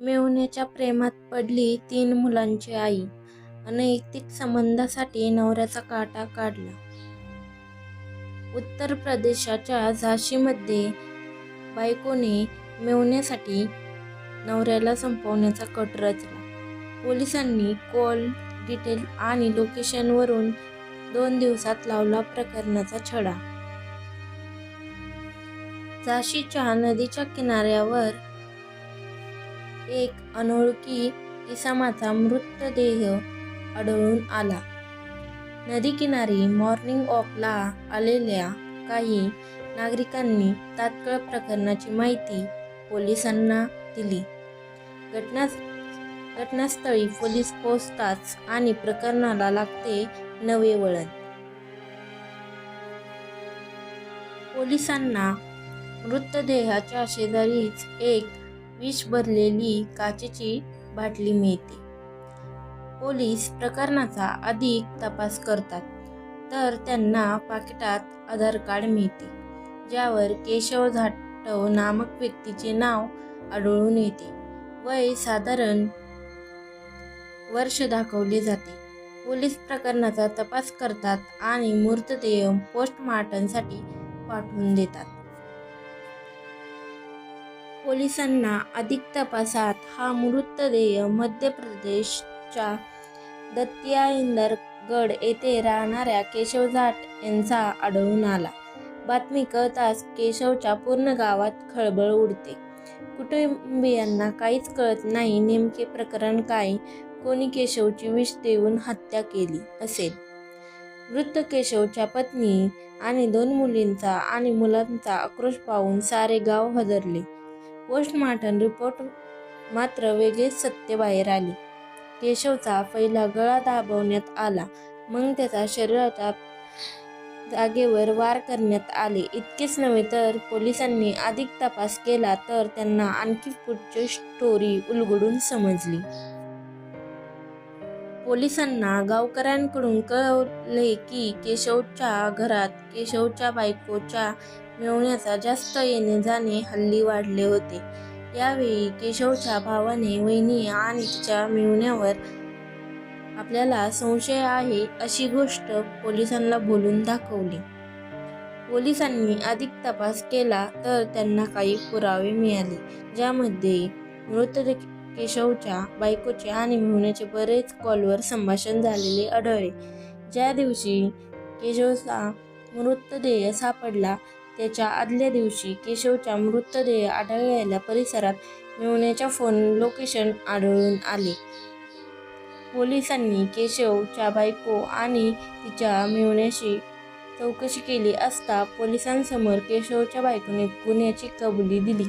मेहुण्याच्या प्रेमात पडली तीन मुलांची आई. अनैतिक संबंधासाठी नवऱ्याचा काटा काढला. उत्तर प्रदेशाच्या झाशीमध्ये बायकोने मेवण्यासाठी नवऱ्याला संपवण्याचा कट रचला. पोलिसांनी कॉल डिटेल आणि लोकेशनवरून दोन दिवसात लावला प्रकरणाचा छडा. झाशीच्या नदीच्या किनाऱ्यावर एक अनोळखी इसामाचा मृतदेह आढळून आला. नदीकिनारी मॉर्निंग वॉकला आलेल्या काही नागरिकांनी तात्काळ प्रकरणाची माहिती पोलिसांना दिली. घटना घटनास्थळी पोलीस पोहोचताच आणि प्रकरणाला लागते नवे वळण. पोलिसांना मृतदेहाच्या शेजारीच एक विष भरलेली काचेची बाटली मिळते. पोलीस प्रकरणाचा अधिक तपास करतात तर त्यांना पाकिटात आधार कार्ड मिळते ज्यावर केशव झाटव नामक व्यक्तीचे नाव आढळून येते. वय साधारण वर्ष दाखवले जाते. पोलीस प्रकरणाचा तपास करतात आणि मृतदेह पोस्टमार्टमसाठी पाठवून देतात. पोलिसांना अधिक तपासात हा मृतदेह मध्य प्रदेशच्या दत्तिया इंदरगड येथे राहणाऱ्या केशव जाट यांचा आढळून आला. बातमी कळताच केशवच्या पूर्ण गावात खळबळ उडते. कुटुंबियांना काहीच कळत नाही नेमके प्रकरण काय कोणी केशवची विष देऊन हत्या केली असेल? मृत केशवच्या पत्नी आणि दोन मुलींचा आणि मुलांचा आक्रोश पाहून सारे गाव हजरले. पोस्टमार्टम रिपोर्ट मात्र वेगळेच सत्य बाहेर आले. केशवचा पहिला गळा दाबवण्यात आला. मग त्याचा शरीराचा जागेवर वार करण्यात आले. इतकेच नव्हे तर पोलिसांनी अधिक तपास केला तर त्यांना आणखी पुढची स्टोरी उलगडून समजली. पोलिसांना गावकऱ्यांकडून कळवले की केशवच्या घरात केशवच्या बायकोच्या मिळवण्याचा जास्त येणे जाणे हल्ली वाढले होते. यावेळी केशवच्या भावाने वहिनी आणि तिच्या मिळवण्यावर आपल्याला संशय आहे अशी गोष्ट पोलिसांना बोलून दाखवली. पोलिसांनी अधिक तपास केला तर त्यांना काही पुरावे मिळाले ज्यामध्ये मृत केशवच्या बायकोचे आणि मिळवण्याचे बरेच कॉलवर संभाषण झालेले आढळले. ज्या दिवशी केशवचा मृतदेह सापडला त्याच्या आदल्या दिवशी केशवच्या मृतदेह आढळलेल्या परिसरात मिळवण्याच्या फोन लोकेशन आढळून आले. पोलिसांनी केशवच्या बायको आणि तिच्या मिळवण्याशी चौकशी केली असता पोलिसांसमोर केशवच्या बायकोने गुन्ह्याची कबुली दिली.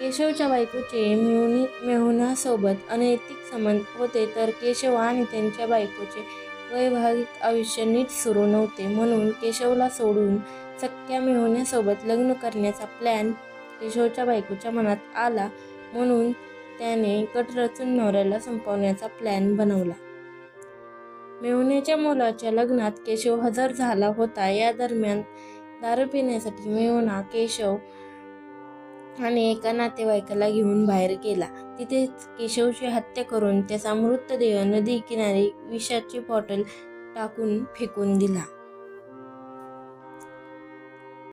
केशवच्या बायकोचे मिळवणी मेहुण्यासोबत अनैतिक संबंध होते तर केशव आणि त्यांच्या बायकोचे वैवाहिक आयुष्य नीट सुरू नव्हते म्हणून केशवला सोडून सख्या मिळवण्यासोबत लग्न करण्याचा प्लॅन केशवच्या बायकोच्या मनात आला म्हणून त्याने कट रचून नवऱ्याला संपवण्याचा प्लॅन बनवला. मेहुण्याच्या मुलाच्या लग्नात केशव हजर झाला होता. या दरम्यान दारू पिण्यासाठी मेहुणा केशव आणि एका नातेवाईकाला घेऊन बाहेर गेला. तिथेच केशवची हत्या करून त्याचा मृतदेह नदी किनारी विषाची बॉटल टाकून फेकून दिला.